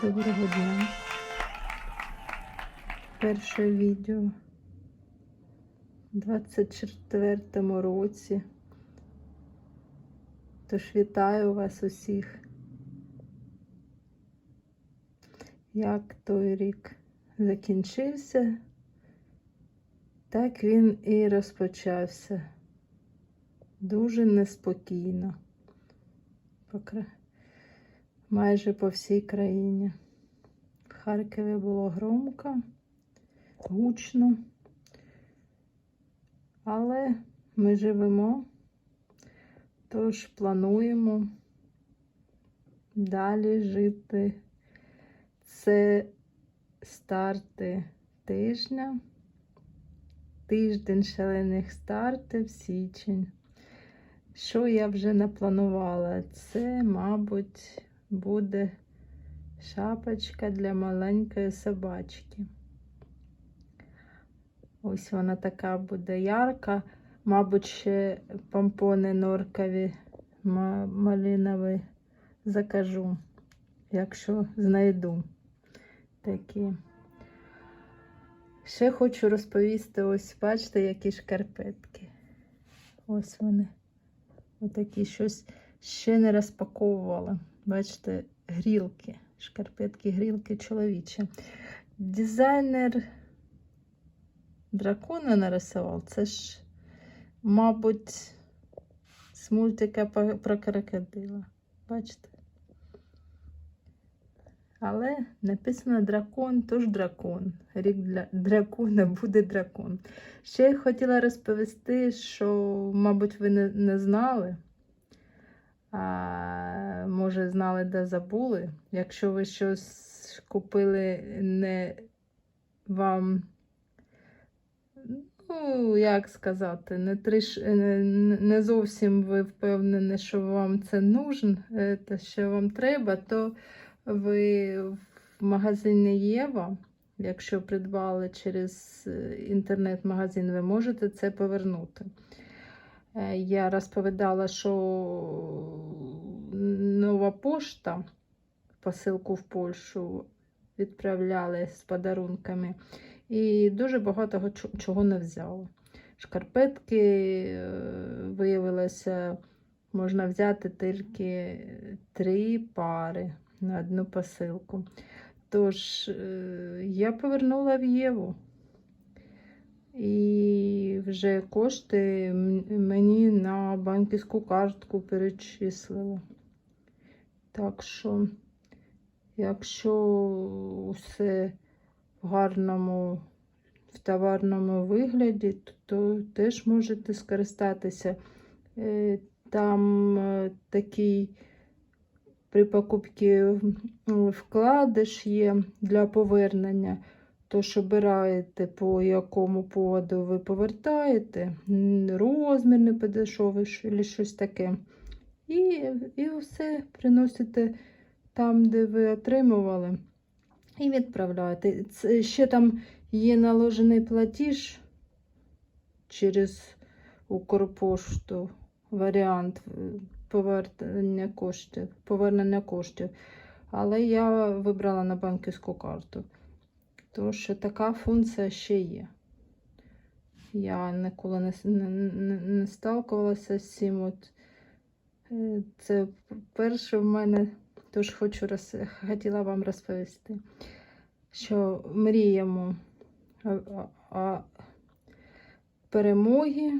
Доброго дня. Перше відео у 24-му році. Тож вітаю вас усіх. Як той рік закінчився, так він і розпочався. Дуже неспокійно. Покра майже по всій країні. В Харкові було громко, гучно, але ми живемо, тож плануємо далі жити. Це старти тижня, тиждень шалених стартів, січень. Що я вже напланувала? Це, мабуть, буде шапочка для маленької собачки. Ось вона така буде ярка. Мабуть, ще помпони норкові малинові закажу, якщо знайду такі. Ще хочу розповісти, ось бачите, які шкарпетки. Ось вони. Отакі щось ще не розпаковувала. Бачите, грілки, шкарпетки, грілки чоловічі. Дизайнер дракона нарисував. Це ж, мабуть, з мультика про крокодила. Бачите? Але написано дракон, тож дракон. Рік для дракона буде дракон. Ще я хотіла розповісти, що, мабуть, ви не, не знали. А, може, знали, де забули. Якщо ви щось купили не вам, ну, як сказати, не, триш, не, зовсім ви впевнені, що вам це нужно, е, те, що вам треба, то ви в магазині Єва, якщо придбали через е, інтернет-магазин, ви можете це повернути. Е, Я розповідала, що нова пошта посилку в Польщу відправляли з подарунками. І дуже багато чого не взяла. Шкарпетки е, виявилося, можна взяти тільки три пари на одну посилку. Тож е, я повернула в Єву. Вже кошти мені на банківську картку перечислили. Так що, якщо усе в гарному, в товарному вигляді, то, то теж можете скористатися. Е, Там е, такий при покупці вкладиш є для повернення. Тож обираєте, по якому поводу ви повертаєте, розмір не підійшов, або щось таке. І, і все приносите там, де ви отримували, і відправляєте. Це, ще там є наложений платіж через Укрпошту, варіант е, повернення коштів, повернення коштів. Але я вибрала на банківську карту. Тож така функція ще є. Я ніколи не, не, не, не сталкувалася з цим. От. Е, Це перше в мене, тож хочу роз... хотіла вам розповісти, що мріємо о, о перемоги,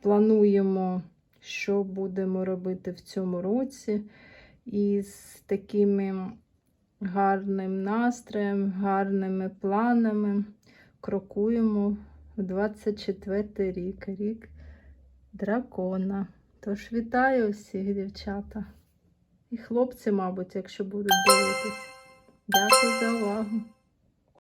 плануємо, що будемо робити в цьому році, і з такими гарним настроєм, гарними планами крокуємо в 24 рік, рік дракона. Тож вітаю всіх дівчата. І хлопці, мабуть, якщо будуть дивитись. Дякую за увагу.